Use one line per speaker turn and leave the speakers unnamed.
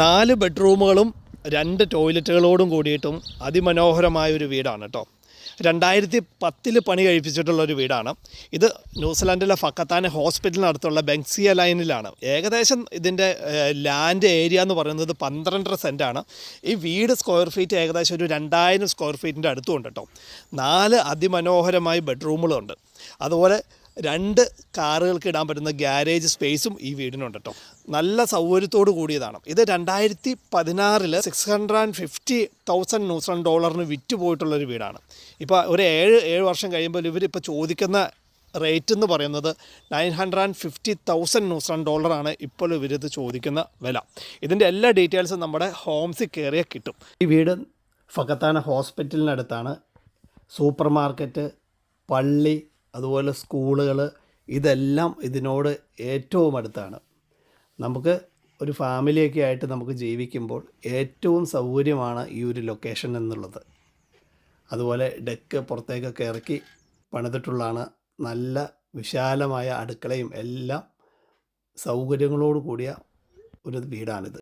നാല് ബെഡ്റൂമുകളും രണ്ട് ടോയ്ലറ്റുകളോടും കൂടിയിട്ടും അതിമനോഹരമായ ഒരു വീടാണ് കേട്ടോ രണ്ടായിരത്തി പത്തിൽ പണി കഴിപ്പിച്ചിട്ടുള്ള ഒരു വീടാണ്. ഇത് ന്യൂസിലാൻഡിലെ ഫക്കത്താന ഹോസ്പിറ്റലിനടുത്തുള്ള ബെങ്സിയ ലൈനിലാണ്. ഏകദേശം ഇതിന്റെ ലാൻഡ് ഏരിയ എന്ന് പറയുന്നത് പന്ത്രണ്ടര സെന്റാണ് ഈ വീട് സ്ക്വയർ ഫീറ്റ് ഏകദേശം ഒരു രണ്ടായിരം സ്ക്വയർ ഫീറ്റിന്റെ അടുത്തുണ്ട് കേട്ടോ നാല് അതിമനോഹരമായ ബെഡ്റൂമുകളുണ്ട്. അതുപോലെ രണ്ട് കാറുകൾക്ക് ഇടാൻ പറ്റുന്ന ഗ്യാരേജ് സ്പേസും ഈ വീടിനുണ്ട് കേട്ടോ. നല്ല സൗകര്യത്തോട് കൂടിയതാണ്. ഇത് രണ്ടായിരത്തി പതിനാറിൽ six hundred and fifty thousand ന്യൂസൺ ഡോളറിന് വിറ്റ് പോയിട്ടുള്ളൊരു വീടാണ്. ഇപ്പോൾ ഒരു ഏഴ് ഏഴ് വർഷം കഴിയുമ്പോൾ ഇവരിപ്പോൾ ചോദിക്കുന്ന റേറ്റ് എന്ന് പറയുന്നത് nine hundred and fifty thousand ന്യൂസൺ ഡോളറാണ് ഇപ്പോൾ ഇവരിത് ചോദിക്കുന്ന വില. ഇതിന്റെ എല്ലാ ഡീറ്റെയിൽസും നമ്മുടെ ഹോംസിൽ കയറിയാൽ കിട്ടും. ഈ വീട് ഫക്കത്താന ഹോസ്പിറ്റലിനടുത്താണ്. സൂപ്പർ മാർക്കറ്റ് പള്ളി അതുപോലെ സ്കൂളുകൾ ഇതെല്ലാം ഇതിനോട് ഏറ്റവും അടുത്താണ്. നമുക്ക് ഒരു ഫാമിലിയൊക്കെ ആയിട്ട് നമുക്ക് ജീവിക്കുമ്പോൾ ഏറ്റവും സൗകര്യമാണ് ഈ ഒരു ലൊക്കേഷൻ എന്നുള്ളത്. അതുപോലെ ഡെക്ക് പുറത്തേക്കൊക്കെ ഇറക്കി പണിതിട്ടുള്ളതാണ് നല്ല വിശാലമായ അടുക്കളയും എല്ലാം സൗകര്യങ്ങളോട് കൂടിയ ഒരു വീടാണിത്.